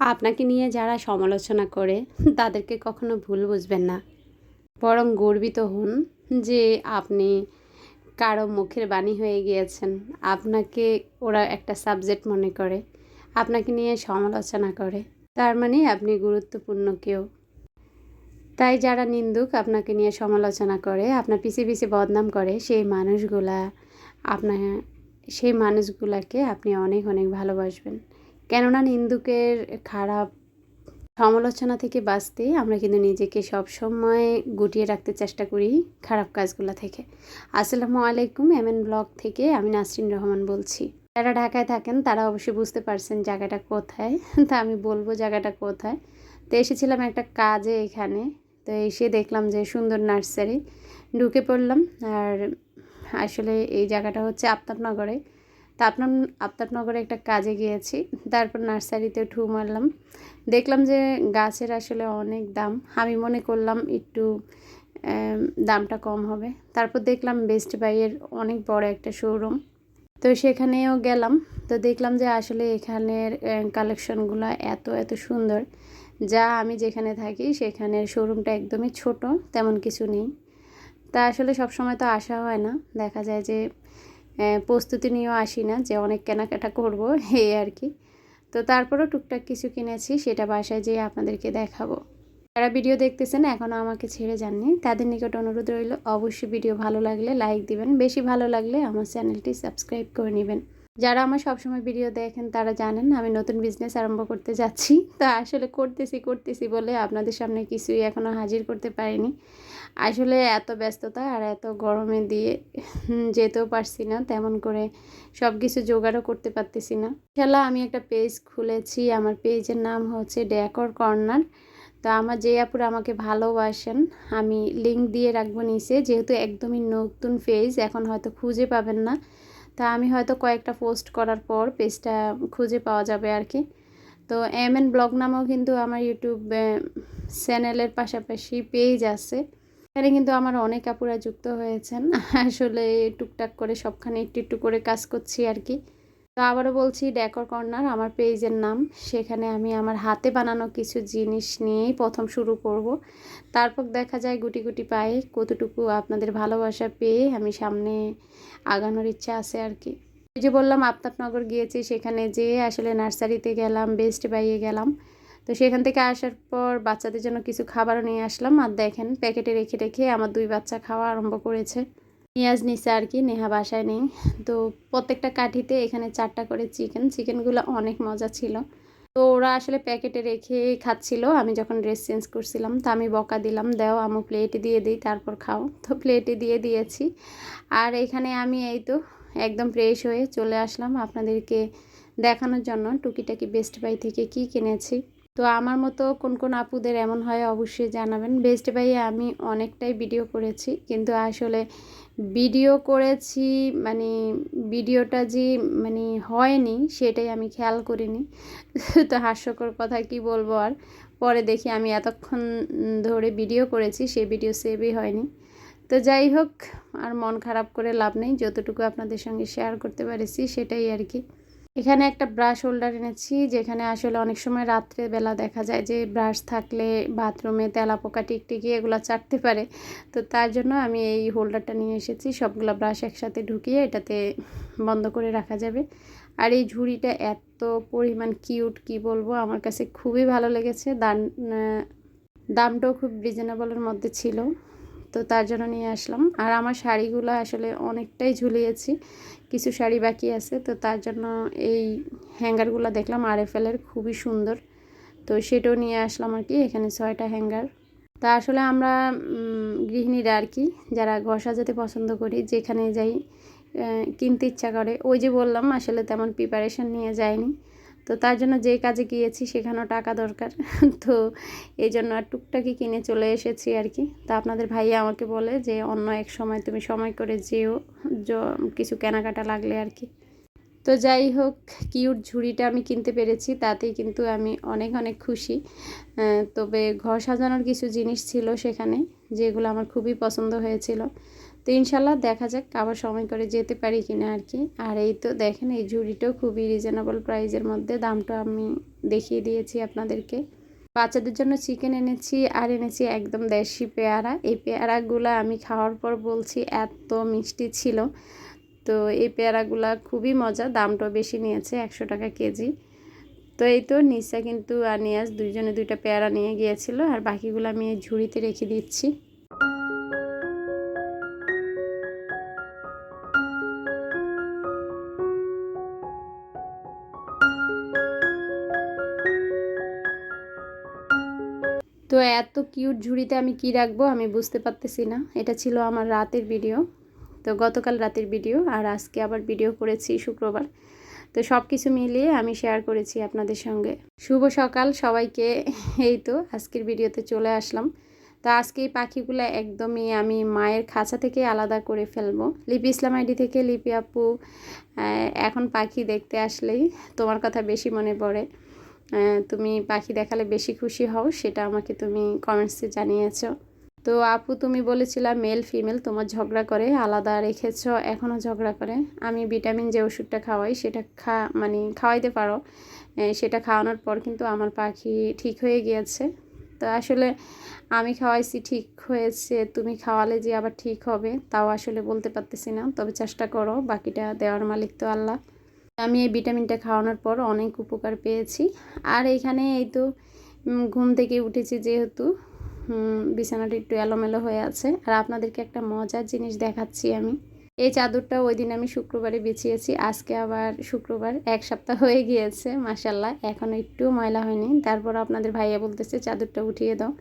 আপনাকে নিয়ে যারা সমালোচনা করে, তাদেরকে কখনো ভুল বুঝবেন না। বরং গর্বিত হন যে আপনি কারও মুখের বাণী হয়ে গিয়েছেন। আপনাকে ওরা একটা সাবজেক্ট মনে করে, আপনাকে নিয়ে সমালোচনা করে। তার মানে আপনি গুরুত্বপূর্ণ কেউ। তাই যারা নিন্দুক আপনাকে নিয়ে সমালোচনা করে, আপনার পিছিয়ে পিছিয়ে বদনাম করে, সেই মানুষগুলা আপনার, সেই মানুষগুলাকে আপনি অনেক অনেক ভালোবাসবেন। কেননা নিন্দুকের খারাপ সমালোচনা থেকে বাঁচতে আমরা কিন্তু নিজেকে সবসময় গুটিয়ে রাখতে চেষ্টা করি খারাপ কাজগুলো থেকে। আসসালামু আলাইকুম এম এন ব্লগ থেকে আমি নাসরিন রহমান বলছি। যারা ঢাকায় থাকেন, তারা অবশ্যই বুঝতে পারছেন জায়গাটা কোথায়। তা আমি বলব জায়গাটা কোথায়। তো এসেছিলাম একটা কাজে এখানে। তো এসে দেখলাম যে সুন্দর নার্সারি। ঢুকে পড়লাম আর আসলে এই জায়গাটা হচ্ছে আফতাবনগরে। তা আপনার, আফতাবনগরে একটা কাজে গিয়েছি। তারপর নার্সারিতে ঠু মারলাম। দেখলাম যে গাছের আসলে অনেক দাম। আমি মনে করলাম একটু দামটা কম হবে। তারপর দেখলাম বেস্ট বাইয়ের অনেক বড় একটা শোরুম তো সেখানেও গেলাম। তো দেখলাম যে আসলে এখানের কালেকশনগুলো এত এত সুন্দর। যা আমি যেখানে থাকি সেখানের শোরুমটা একদমই ছোট, তেমন কিছু নেই। তা আসলে সব সময় তো আসা হয় না। দেখা যায় যে প্রস্তুতি নিয়েও আসি না যে অনেক কেনাকাটা করব, এই আর কি। তো তারপরও টুকটাক কিছু কিনেছি, সেটা বাসায় যেয়ে আপনাদেরকে দেখাবো। যারা ভিডিও দেখতেছেন এখনও আমাকে ছেড়ে যাননি। তাদের নিকট অনুরোধ রইল, অবশ্যই ভিডিও ভালো লাগলে লাইক দিবেন। বেশি ভালো লাগলে আমার চ্যানেলটি সাবস্ক্রাইব করে নেবেন। যারা আমার সবসময় ভিডিও দেখেন, তারা জানেন আমি নতুন বিজনেস আরম্ভ করতে যাচ্ছি। তা আসলে করতেছি করতেছি বলে আপনাদের সামনে কিছুই এখনও হাজির করতে পারিনি। আসলে এত ব্যস্ততা আর এত গরমে দিয়ে যেতেও পারছি না, তেমন করে সব কিছু জোগাড়ও করতে পারতেছি না। খেলা আমি একটা পেজ খুলেছি, আমার পেজের নাম হচ্ছে ড্যাকর কর্নার তো আমার যে আপুর আমাকে ভালোবাসেন, আমি লিঙ্ক দিয়ে রাখব নিচে, যেহেতু একদমই নতুন পেজ এখন হয়তো খুঁজে পাবেন না। তা আমি হয়তো কয়েকটা পোস্ট করার পর পেজটা খুঁজে পাওয়া যাবে আর কি। তো এম এন ব্লগ নামেও কিন্তু আমার ইউটিউব চ্যানেলের পাশাপাশি পেজ আছে। এখানে কিন্তু আমার অনেক আপুরা যুক্ত হয়েছেন। আসলে টুকটাক করে সবখানে একটু একটু করে কাজ করছি আর কি। তো আবারও বলছি ডেকর কর্নার আমার পেজের নাম। সেখানে আমি আমার হাতে বানানো কিছু জিনিস নিয়েই প্রথম শুরু করব। তারপর দেখা যায় গুটি গুটি পায়ে কতটুকু আপনাদের ভালোবাসা পেয়ে আমি সামনে আগানোর ইচ্ছা আছে আর কি। ওই যে বললাম আফতাবনগর গিয়েছি, সেখানে যেয়ে আসলে নার্সারিতে গেলাম বেস্ট বাইয়ে গেলাম। তো সেখান থেকে আসার পর বাচ্চাদের জন্য কিছু খাবারও নিয়ে আসলাম। আর দেখেন, প্যাকেটে রেখে রেখে আমার দুই বাচ্চা খাওয়া আরম্ভ করেছে। পেঁয়াজ নিচে আর কি, নেহা বাসায় নেই। তো প্রত্যেকটা কাঠিতে এখানে চারটা করে চিকেন চিকেনগুলো অনেক মজা ছিল। তো ওরা আসলে প্যাকেটে রেখে খাচ্ছিল, আমি যখন ড্রেস চেঞ্জ করছিলাম, তো আমি বকা দিলাম, দেও আমু প্লেটে দিয়ে দিই, তারপর খাও। তো প্লেটে দিয়ে দিয়েছি। আর এখানে আমি এই তো একদম ফ্রেশ হয়ে চলে আসলাম আপনাদেরকে দেখানোর জন্য টুকিটাকি বেস্ট বাই থেকে কি কিনেছি। তো আমার মতো কোন কোন আপুদের এমন হয় অবশ্যই জানাবেন। বেস্ট বাইয়ে আমি অনেকটাই ভিডিও করেছি, কিন্তু আসলে ভিডিও করেছি মানে ভিডিওটা যে মানে হয়নি সেটাই আমি খেয়াল করিনি। তো হাস্যকর কথা কি বলব আর? পরে দেখি আমি এতক্ষণ ধরে ভিডিও করেছি, সেই ভিডিও সেভই হয়নি। তো যাই হোক, আর মন খারাপ করে লাভ নেই, যতটুকু আপনাদের সঙ্গে শেয়ার করতে পারেছি সেটাই আর কি। এখানে একটা ব্রাশ হোল্ডার এনেছি, যেখানে আসলে অনেক সময় রাত্রে বেলা দেখা যায় যে ব্রাশ থাকলে বাথরুমে তেলা পোকা টিকটিকি এগুলো চাটতে পারে। তো তার জন্য আমি এই হোল্ডারটা নিয়ে এসেছি, সবগুলো ব্রাশ একসাথে ঢুকিয়ে এটাতে বন্ধ করে রাখা যাবে। আর এই ঝুড়িটা এত পরিমাণ কিউট কি বলব, আমার কাছে খুবই ভালো লেগেছে। দাম দামটাও খুব রিজনেবলের মধ্যে ছিল। তো তার জন্য নিয়ে আসলাম। আর আমার শাড়িগুলো আসলে অনেকটাই ঝুলিয়েছি। কিছু শাড়ি বাকি আছে, তো তার জন্য এই হ্যাঙ্গারগুলো দেখলাম আর এফ এলের খুবই সুন্দর। তো সেটাও নিয়ে আসলাম আর কি, এখানে ছয়টা হ্যাঙ্গার। তা আসলে আমরা গৃহিণীরা আর কি, যারা ঘর সাজাতে পছন্দ করি, যেখানে যাই কিনতে ইচ্ছা করে, ওই যে বললাম, আসলে তেমন প্রিপারেশান নিয়ে যায়নি তো তার জন্য যে কাজে গিয়েছি সেখানেও টাকা দরকার। তো এই জন্য আর টুকটাকি কিনে চলে এসেছি আর কি। তো আপনাদের ভাইয়া আমাকে বলে যে, অন্য এক সময় তুমি সময় করে যেও কিছু কেনাকাটা লাগলে আর কি। তো যাই হোক, কিউট ঝুড়িটা আমি কিনতে পেরেছি, তাতেই কিন্তু আমি অনেক অনেক খুশি। তবে ঘর সাজানোর কিছু জিনিস ছিল সেখানে, যেগুলো আমার খুবই পছন্দ হয়েছিল। তো ইনশাল্লাহ দেখা যাক আবার সময় করে যেতে পারি কিনা আর কি। আর এই তো দেখেন, এই ঝুড়িটাও খুবই রিজনেবল প্রাইজের মধ্যে। দামটা আমি দেখিয়ে দিয়েছি আপনাদেরকে। বাচ্চাদের জন্য চিকেন এনেছি আর এনেছি একদম দেশি পেয়ারা। এই পেয়ারাগুলো আমি খাওয়ার পর বলছি এত মিষ্টি ছিল। তো এই পেয়ারাগুলা খুবই মজা, দামটাও বেশি নিয়েছে একশো টাকা কেজি। তো এই তো নিসা কিন্তু আর নিয়াজ দুইজনে দুইটা পেয়ারা নিয়ে গিয়েছিল। আর বাকিগুলো আমি এই ঝুড়িতে রেখে দিচ্ছি। তো এত কিউট ঝুড়িতে আমি কি রাখব আমি বুঝতে পারতেছি না। এটা ছিল আমার রাতের ভিডিও। তো গতকাল রাতের ভিডিও আর আজকে আবার ভিডিও করেছি শুক্রবার। তো সব কিছু মিলিয়ে আমি শেয়ার করেছি আপনাদের সঙ্গে। শুভ সকাল সবাইকে। এই তো আজকের ভিডিওতে চলে আসলাম। তো আজকে এই পাখিগুলো একদমই আমি মায়ের খাঁচা থেকে আলাদা করে ফেলব। লিপি ইসলাম আইডি থেকে লিপি আপু এখন পাখি দেখতে আসলেই তোমার কথা বেশি মনে পড়ে। তুমি পাখি দেখালে বেশি খুশি হও, সেটা আমাকে তুমি কমেন্টসে জানিয়েছ। তো আপু, তুমি বলেছিলা মেল ফিমেল তোমার ঝগড়া করে, আলাদা রেখেছ এখনও ঝগড়া করে। আমি ভিটামিন যে ওষুধটা খাওয়াই, সেটা খা মানে খাওয়াইতে পারো। সেটা খাওয়ানোর পর কিন্তু আমার পাখি ঠিক হয়ে গিয়েছে। তো আসলে আমি খাওয়াইছি, ঠিক হয়েছে, তুমি খাওয়ালে যে আবার ঠিক হবে, তাও আসলে বলতে পারতেছি না। তবে চেষ্টা করো, বাকিটা দেওয়ার মালিক তো আল্লাহ। আমি এই ভিটামিনটা খাওয়ানোর পর অনেক উপকার পেয়েছি। আর এখানে এই তো ঘুম থেকে উঠেছি যেহেতু বিছানাটা একটু এলোমেলো হয়ে আছে। আর আপনাদেরকে একটা মজার জিনিস দেখাচ্ছি আমি। এই চাদরটা ওই দিন আমি শুক্রবারে বিছিয়েছি, আজকে আবার শুক্রবার, এক সপ্তাহ হয়ে গিয়েছে মাসাল্লাহ এখনও একটু ময়লা হয়নি। তারপর আপনাদের ভাইয়া বলতেছে, চাদরটা উঠিয়ে দাও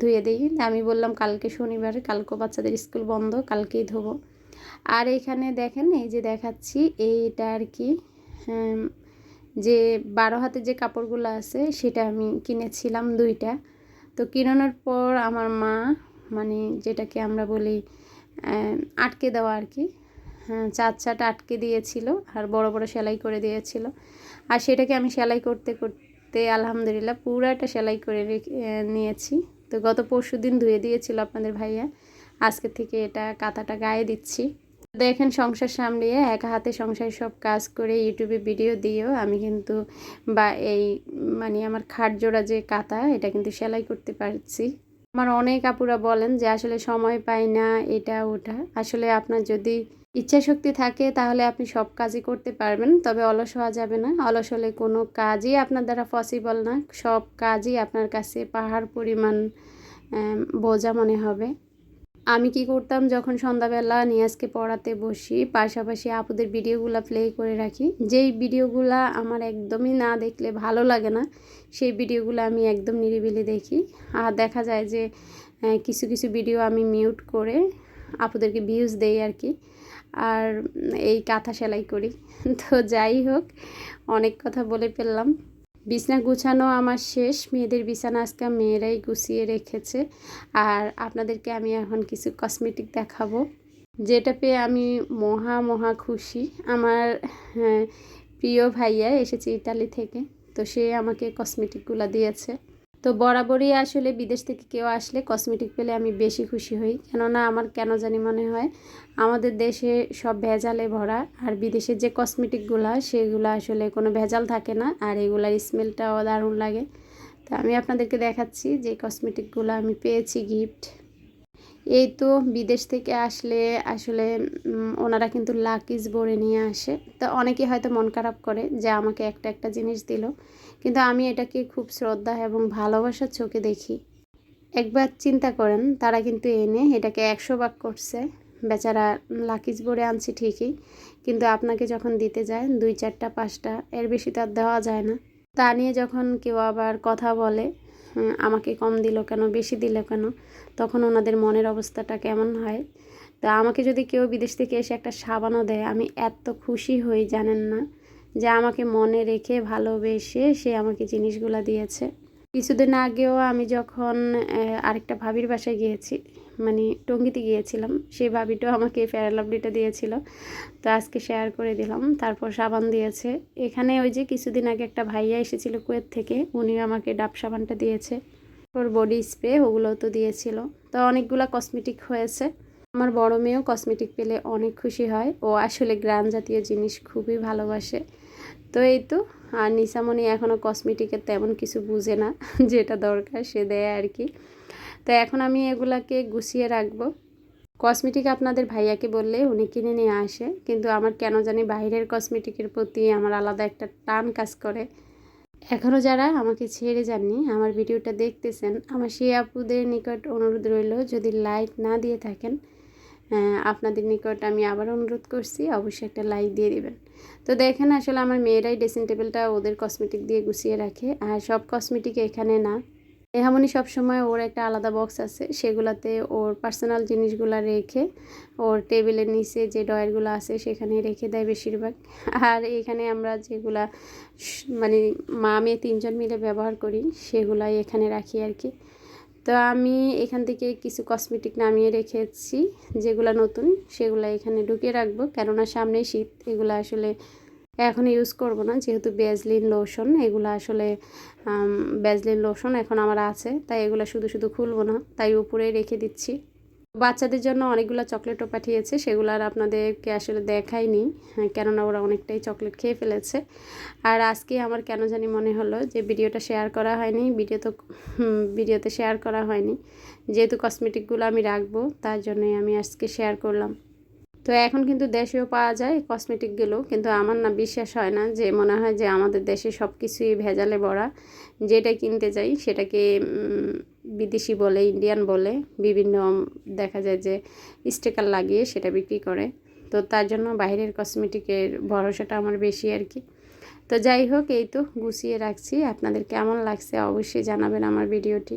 ধুয়ে দিই। আমি বললাম, কালকে শনিবার কালকে বাচ্চাদের স্কুল বন্ধ, কালকেই ধোবো। আর এখানে দেখেন, এই যে দেখাচ্ছি, এইটা আর কি যে বারো হাতে যে কাপড়গুলো আছে, সেটা আমি কিনেছিলাম দুইটা। তো কিনানোর পর আমার মা মানে যেটাকে আমরা বলি আটকে দেওয়া আর কি হ্যাঁ চার চাট আটকে দিয়েছিল আর বড় বড় সেলাই করে দিয়েছিল। আর সেটাকে আমি সেলাই করতে করতে, আলহামদুলিল্লাহ, পুরাটা সেলাই করে নিয়েছি। তো গত পরশু দিন ধুয়ে দিয়েছিল আপনাদের ভাইয়া। আজকে থেকে এটা কাঁথাটা গায়ে দিচ্ছি। দেখেন সংসার সামলিয়ে একা হাতে সংসার সব কাজ করে ইউটিউবে ভিডিও দিয়েও আমি কিন্তু বা এই মানে আমার খাট জোড়া যে কাতা এটা কিন্তু সেলাই করতে পারছি। আমার অনেক আপুরা বলেন যে আসলে সময় পাই না এটা ওটা। আসলে আপনার যদি ইচ্ছা শক্তি থাকে তাহলে আপনি সব কাজই করতে পারবেন, তবে অলস হওয়া যাবে না। অলস হলে কোনো কাজই আপনার দ্বারা পসিবল না। সব কাজই আপনার কাছে পাহাড় পরিমাণ বোঝা মনে হবে। আমি কি করতাম? যখন সন্ধ্যাবেলা নিয়াজকে পড়াতে বসি, পাশাপাশি আপুদের ভিডিওগুলো প্লে করে রাখি। যেই ভিডিওগুলো আমার একদমই না দেখলে ভালো লাগে না, সেই ভিডিওগুলো আমি একদম নিরিবিলি দেখি। আর দেখা যায় যে কিছু কিছু ভিডিও আমি মিউট করে আপুদেরকে ভিউজ দেই আর কি। আর এই কাঁথা সেলাই করি। তো যাই হোক, অনেক কথা বলে ফেললাম। বিছনা গুছানো আমার শেষ। মেয়েদের বিছানা আজকে মেয়েরাই গুছিয়ে রেখেছে। আর আপনাদেরকে আমি এখন কিছু কসমেটিক দেখাবো। যেটা পেয়ে আমি মহা মহা খুশি। আমার হ্যাঁ, প্রিয় ভাইয়া এসেছে ইতালি থেকে। তো সে আমাকে কসমেটিকগুলো দিয়েছে। তো বরাবরই আসলে বিদেশ থেকে কেউ আসলে কসমেটিক পেলে আমি বেশি খুশি হই। কেননা আমার কেন জানি মনে হয়, আমাদের দেশে সব ভেজালে ভরা আর বিদেশের যে কসমেটিকগুলো সেগুলো আসলে কোনো ভেজাল থাকে না আর এগুলার স্মেলটাও দারুণ লাগে। তো আমি আপনাদেরকে দেখাচ্ছি যে কসমেটিকগুলো আমি পেয়েছি গিফট এই তো বিদেশ থেকে আসলে আসলে ওনারা কিন্তু লাকিজ ভরে নিয়ে আসে। তো অনেকে হয়তো মন খারাপ করে যে আমাকে একটা একটা জিনিস দিল। কিন্তু আমি এটাকে খুব শ্রদ্ধা এবং ভালোবাসার চোখে দেখি। একবার চিন্তা করেন, তারা কিন্তু এনে এটাকে একশো ভাগ করছে। বেচারা লাকিজ ভরে আনছি ঠিকই, কিন্তু আপনাকে যখন দিতে যায়, দুই চারটা, পাঁচটা, এর বেশি তো আর দেওয়া যায় না। তা নিয়ে যখন কেউ আবার কথা বলে আমাকে কম দিল কেন, বেশি দিল কেন? তখন ওনাদের মনের অবস্থাটা কেমন হয়? তা আমাকে যদি কেউ বিদেশ থেকে এসে একটা সাবানও দেয়, আমি এত খুশি হই, জানেন না। যে আমাকে মনে রেখে ভালোবেসে সে আমাকে জিনিসগুলো দিয়েছে। কিছুদিন আগেও আমি যখন আরেকটা ভাবির বাসায় গিয়েছি মানে টঙ্গিতে গিয়েছিলাম, সেই ভাবিটাও আমাকে ফেয়ারলাভলিটা দিয়েছিল। তো আজকে শেয়ার করে দিলাম, তারপর সাবান দিয়েছে। এখানে ওই যে কিছুদিন আগে একটা ভাইয়া এসেছিল কুয়েত থেকে উনিও আমাকে ডাব সাবানটা দিয়েছে। ওর বডি স্প্রে ওগুলোও তো দিয়েছিল। তো অনেকগুলো কসমেটিক হয়েছে। আমার বড় মেয়েও কসমেটিক পেলে অনেক খুশি হয়। ও আসলে গ্রাম জাতীয় জিনিস খুবই ভালোবাসে। তো এই তো, আর নিসামণি এখনও কসমেটিকের তেমন কিছু বুঝে না, যেটা দরকার সে দেয় আর কি। তো এখন আমি এগুলাকে গুছিয়ে রাখব। কসমেটিক আপনাদের ভাইয়াকে বললে উনি কিনে নিয়ে আসে, কিন্তু আমার কেন জানি বাইরের কসমেটিকের প্রতি আমার আলাদা একটা টান কাজ করে। এখনও যারা আমাকে ছেড়ে যাননি, আমার ভিডিওটা দেখতেছেন, আমার সেই আপুদের নিকট অনুরোধ রইল, যদি লাইক না দিয়ে থাকেন আপনাদের নিকট আমি আবার অনুরোধ করছি, অবশ্যই একটা লাইক দিয়ে দেবেন। তো দেখেন আসলে আমার মেয়েরাই ড্রেসিং টেবিলটা ওদের কসমেটিক দিয়ে গুছিয়ে রাখে, আর সব কসমেটিক এখানে না। এহামনি সবসময় ওর একটা আলাদা বক্স আছে, সেগুলাতে ওর পার্সোনাল জিনিসগুলো রেখে ওর টেবিলের নিচে যে ডয়ারগুলো আছে সেখানে রেখে দেয় বেশিরভাগ। আর এখানে আমরা যেগুলা মানে মা মেয়ে তিনজন মিলে ব্যবহার করি, সেগুলাই এখানে রাখি আর কি। তো আমি এখান থেকে কিছু কসমেটিক নামিয়ে রেখেছি, যেগুলো নতুন সেগুলো এখানে ঢুকিয়ে রাখব। কেননা সামনে শীত, এগুলো আসলে এখন ইউজ করব না, যেহেতু বেজলিন লোশন এগুলো আসলে বেজলিন লোশন এখন আমার আছে, তাই এগুলো শুধু শুধু খুলবো না, তাই উপরে রেখে দিচ্ছি। বাচ্চাদের জন্য অনেকগুলো চকলেটও পাঠিয়েছে সেগুলো আর আপনাদেরকে আসলে দেখাইনি হ্যাঁ, কেননা ওরা অনেকটাই চকলেট খেয়ে ফেলেছে। আর আজকে আমার কেন জানি মনে হলো যে ভিডিওটা শেয়ার করা হয়নি ভিডিও তো ভিডিওতে শেয়ার করা হয়নি। যেহেতু কসমেটিকগুলো আমি রাখব তার জন্যই আমি আজকে শেয়ার করলাম। তো এখন কিন্তু দেশেও পাওয়া যায় কসমেটিকগুলো কিন্তু আমার না বিশ্বাস হয় না যে মনে হয় যে আমাদের দেশে সব কিছুই ভেজালে ভরা। যেটা কিনতে যাই সেটাকে বিদেশি বলে ইন্ডিয়ান বলে, বিভিন্ন দেখা যায় যে স্টিকার লাগিয়ে সেটা বিক্রি করে। তো তার জন্য বাইরের কসমেটিকের ভরসাটা আমার বেশি আর কি। তো যাই হোক, এই তো গুছিয়ে রাখছি। আপনাদের কেমন লাগছে অবশ্যই জানাবেন আমার ভিডিওটি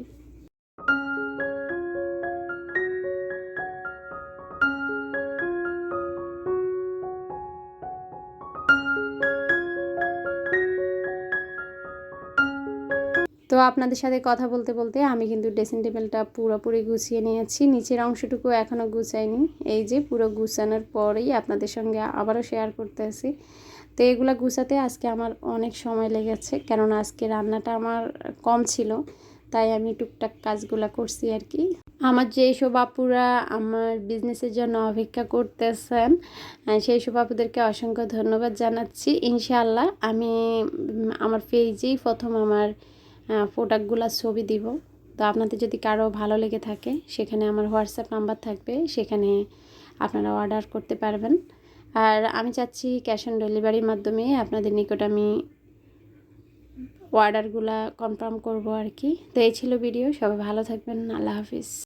তো আপনাদের সাথে কথা বলতে বলতে আমি কিন্তু ড্রেসিং টেবিলটা পুরোপুরি গুছিয়ে নিয়েছি। নিচের অংশটুকু এখনও গুছাইনি। এই যে পুরো গুছানোর পরেই আপনাদের সঙ্গে আবারও শেয়ার করতেছি তো এগুলো গুছাতে আজকে আমার অনেক সময় লেগেছে, কেননা আজকে রান্নাটা আমার কম ছিল, তাই আমি টুকটাক কাজগুলো করছি আর কি। আমার যেই সব আপুরা আমার বিজনেসের জন্য অপেক্ষা করতেছেন সেই সব আপুদেরকে অসংখ্য ধন্যবাদ জানাচ্ছি। ইনশাআল্লাহ আমি আমার পেজেই প্রথম আমার প্রোডাক্টগুলোর ছবি দিব। তো আপনাদের যদি কারও ভালো লেগে থাকে, সেখানে আমার হোয়াটসঅ্যাপ নাম্বার থাকবে, সেখানে আপনারা অর্ডার করতে পারবেন। আর আমি চাচ্ছি ক্যাশ অন ডেলিভারির মাধ্যমে আপনাদের নিকট আমি অর্ডারগুলা কনফার্ম করব আর কি। তো এই ছিল ভিডিও সবাই ভালো থাকবেন, আল্লাহ হাফিজ।